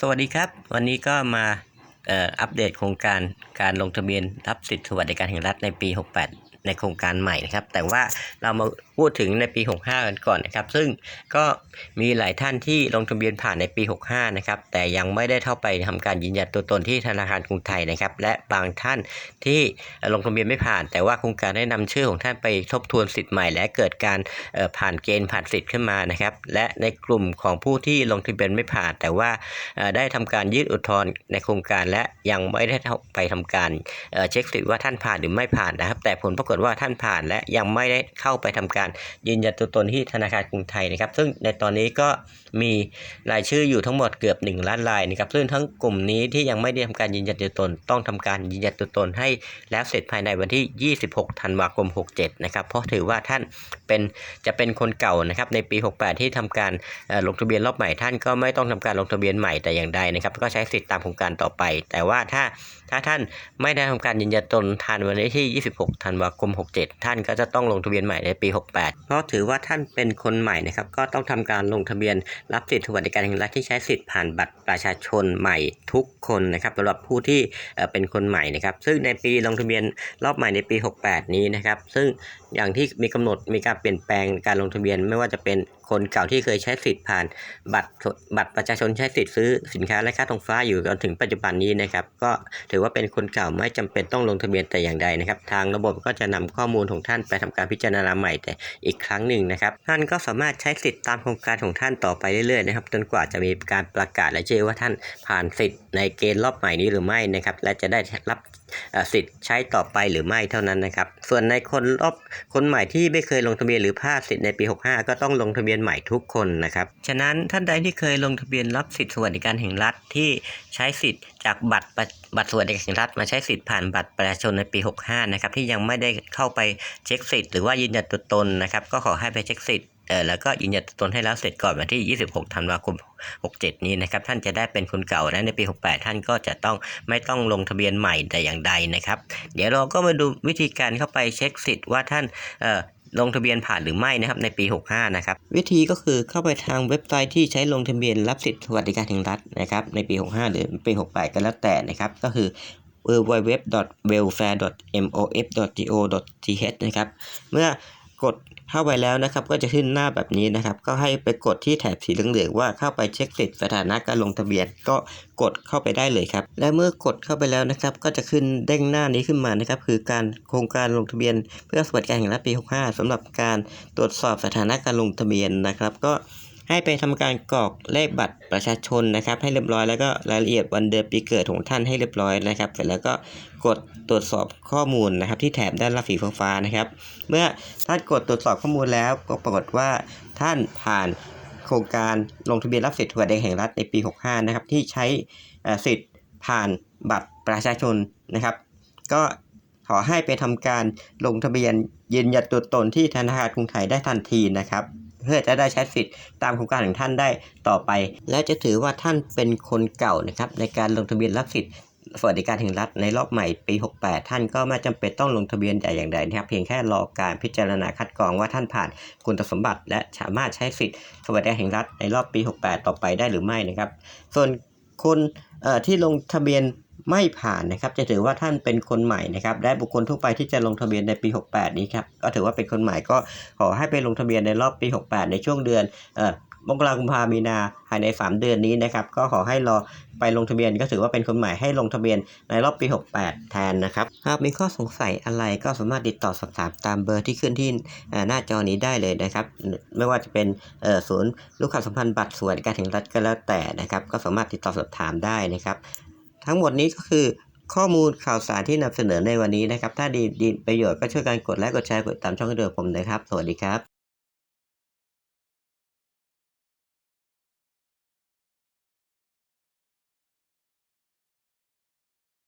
สวัสดีครับ วันนี้ก็มาอัปเดตโครงการการลงทะเบียนรับสิทธิสวัสดิการแห่งรัฐในปี 68 ในโครงการใหม่นะครับ แต่ว่าเรามาพูดถึงในปี 65 กันก่อนนะครับ ซึ่งก็มีหลายท่านที่ลงทะเบียนผ่านในปี 65 นะครับ แต่ยังไม่ได้เข้าไปทำการยืนยันตัวตนที่ธนาคารกรุงไทยนะครับ และบางท่านที่ลงทะเบียนไม่ผ่าน แต่ว่าโครงการได้นำชื่อของท่านไปทบทวนสิทธิ์ใหม่ และเกิดการผ่านเกณฑ์ผ่านสิทธิ์ขึ้นมานะครับ และในกลุ่มของผู้ที่ลงทะเบียนไม่ผ่าน แต่ว่าได้ทำการยื่นอุทธรณ์ในโครงการและยังไม่ได้เข้าไปทำการเอ่อเช็คสิทธิ์ว่าท่านผ่านหรือไม่ผ่านนะครับ แต่ผลปรากฏว่าท่านผ่านและยังไม่ได้เข้าไปทำการยืนยันตัวตนที่ธนาคารกรุงไทยนะครับ ซึ่งในตอนนี้ก็มีรายชื่ออยู่ทั้งหมดเกือบ 1 ล้านรายนะครับ ซึ่งทั้งกลุ่มนี้ที่ยังไม่ได้ทำการยืนยันตัวตน ต้องทำการยืนยันตัวตนให้แล้วเสร็จภายในวันที่ 26 ธันวาคม 67 นะครับ เพราะถือว่าท่านเป็นจะเป็นคนเก่านะครับในปี 68 ที่ทำการลงทะเบียนรอบใหม่ท่านก็ไม่ต้องทำการลงทะเบียนใหม่แต่อย่างใดนะครับ ก็ใช้สิทธิ์ตามโครงการต่อไป แต่ว่าถ้าถ้าท่านไม่ได้ทำการยืนยันตนทันวันที่ 26 ธันวาคม67 ท่านก็จะต้องลงทะเบียนใหม่ในปี 68 เพราะถือว่าท่านเป็นคนใหม่นะครับ ก็ต้องทำการลงทะเบียนรับสิทธิสวัสดิการแห่งรัฐที่ใช้สิทธิ์ผ่านบัตรประชาชนใหม่ทุกคนนะครับสำหรับผู้ที่เอ่อเป็นคนใหม่นะครับ ซึ่งในปีลงทะเบียนรอบใหม่ในปี 68 นี้นะครับ ซึ่งอย่างที่มีกำหนดมีการเปลี่ยนแปลงการลงทะเบียน ไม่ว่าจะเป็นคนเก่าที่เคยใช้สิทธิ์ผ่าน บัตรบัตรประชาชนใช้สิทธิ์ซื้อสินค้าและค่าทงฟ้าอยู่จนถึงปัจจุบันนี้นะครับ ก็ถือว่าเป็นคนเก่าไม่จำเป็นต้องลงทะเบียนแต่อย่างใดนะครับ ทางระบบก็จะนำข้อมูลของท่านไปทำการพิจารณาใหม่แต่อีกครั้งหนึ่งนะครับ ท่านก็สามารถใช้สิทธิ์ตามโครงการของท่านต่อไปเรื่อยๆนะครับจนกว่าจะมีการประกาศและเชื่อว่าท่านผ่านสิทธิ์ในเกณฑ์รอบใหม่นี้หรือไม่นะครับและจะได้รับสิทธิ์ใช้ต่อไปหรือไม่เท่านั้นนะครับ ส่วนในคนรอบคนใหม่ที่ไม่เคยลงทะเบียนหรือพลาดสิทธิ์ในปี 65 ก็ต้องลงทะเบียนใหม่ทุกคนนะครับ ฉะนั้นท่านใดที่เคยลงทะเบียนรับสิทธิสวัสดิการแห่งรัฐที่ใช้สิทธิ์จากบัตรบัตรสวัสดิการแห่งรัฐมาใช้สิทธิ์ผ่านบัตรประชาชนในปี 65 นะครับที่ยังไม่ได้เข้าไปเช็คสิทธิ์หรือว่ายืนยันตัวตนนะครับก็ขอให้ไปเช็คสิทธิ์ เออแล้วก็ยืนยันตนให้แล้วเสร็จก่อนวันที่ 26 ธันวาคม 67 นี้นะครับ ท่านจะได้เป็นคนเก่าและในปี 68 ท่านก็จะต้องไม่ต้องลงทะเบียนใหม่แต่อย่างใดนะครับ เดี๋ยวเราก็มาดูวิธีการเข้าไปเช็คสิทธิ์ว่าท่านเออลงทะเบียนผ่านหรือไม่นะครับในปี 65 นะครับ วิธีก็คือเข้าไปทางเว็บไซต์ที่ใช้ลงทะเบียนรับสิทธิสวัสดิการแห่งรัฐนะครับในปี 65 หรือปี 68 ก็แล้วแต่นะครับ ก็คือ www.welfare.mof.go.th นะครับ เมื่อ กดเข้าไปแล้วนะครับ ก็จะขึ้นหน้าแบบนี้นะครับ ก็ให้ไปกดที่แถบสีเหลืองๆว่าเข้าไปเช็คสิทธิ์สถานะการลงทะเบียน ก็กดเข้าไปได้เลยครับ และเมื่อกดเข้าไปแล้วนะครับ ก็จะขึ้นเด้งหน้านี้ขึ้นมานะครับ คือการโครงการลงทะเบียน เพื่อสวัสดิการแห่งรัฐปี 65สำหรับการตรวจสอบสถานะการลงทะเบียนนะครับ ก็ ให้ไปทำการกรอกเลขบัตรประชาชนนะครับ ให้เรียบร้อยแล้วก็รายละเอียดวันเดือนปีเกิดของท่านให้เรียบร้อยนะครับ เสร็จแล้วก็กดตรวจสอบข้อมูลนะครับ ที่แถบด้านล่างสีฟ้านะครับ เมื่อท่านกดตรวจสอบข้อมูลแล้วก็ปรากฏว่าท่านผ่านโครงการลงทะเบียนรับสิทธิสวัสดิกแห่งรัฐในปี 65 นะครับ ที่ใช้สิทธิ์ผ่านบัตรประชาชนนะครับ ก็ขอให้ไปทำการลงทะเบียนยืนยันตัวตนที่ธนาคารกรุงไทยได้ทันทีนะครับ เพื่อจะได้ใช้สิทธิ์ตามโครงการของท่านได้ต่อไป และจะถือว่าท่านเป็นคนเก่านะครับในการลงทะเบียนรับสิทธิ์สวัสดิการแห่งรัฐในรอบใหม่ปี 68 ท่านก็ไม่จำเป็นต้องลงทะเบียนแต่อย่างใดนะครับ เพียงแค่รอการพิจารณาคัดกรองว่าท่านผ่านคุณสมบัติ และสามารถใช้สิทธิ์สวัสดิการแห่งรัฐในรอบปี 68 ต่อไปได้หรือไม่นะครับ ส่วนคนที่ลงทะเบียน ไม่ผ่านนะครับ จะถือว่าท่านเป็นคนใหม่นะครับและบุคคลทั่วไปที่จะลงทะเบียนในปี 68 นี้ครับก็ถือว่าเป็นคนใหม่ก็ขอให้ไปลงทะเบียนในรอบปี 68 ในช่วงเดือนเอ่อมกราคมกุมภามีนาภายใน 3 เดือนนี้นะครับก็ขอให้รอไปลงทะเบียนก็ถือว่าเป็นคนใหม่ให้ลงทะเบียนในรอบปี 68 แทนนะครับหากมีข้อสงสัยอะไรก็สามารถติดต่อสอบถามตามเบอร์ที่ขึ้นที่หน้าจอนี้ได้เลยนะครับ ไม่ว่าจะเป็นเอ่อศูนย์ลูกค้าสัมพันธ์บัตรส่วัสดิการแห่งรัฐก็แล้วแต่นะครับ ก็สามารถติดต่อสอบถามได้นะครับ ทั้งหมดนี้ก็คือข้อมูลข่าวสารที่นำเสนอในวันนี้นะครับ ถ้าดีดีประโยชน์ก็ช่วยกันกดไลค์กดแชร์กดติดตามช่องให้ด้วยผมนะครับ สวัสดีครับ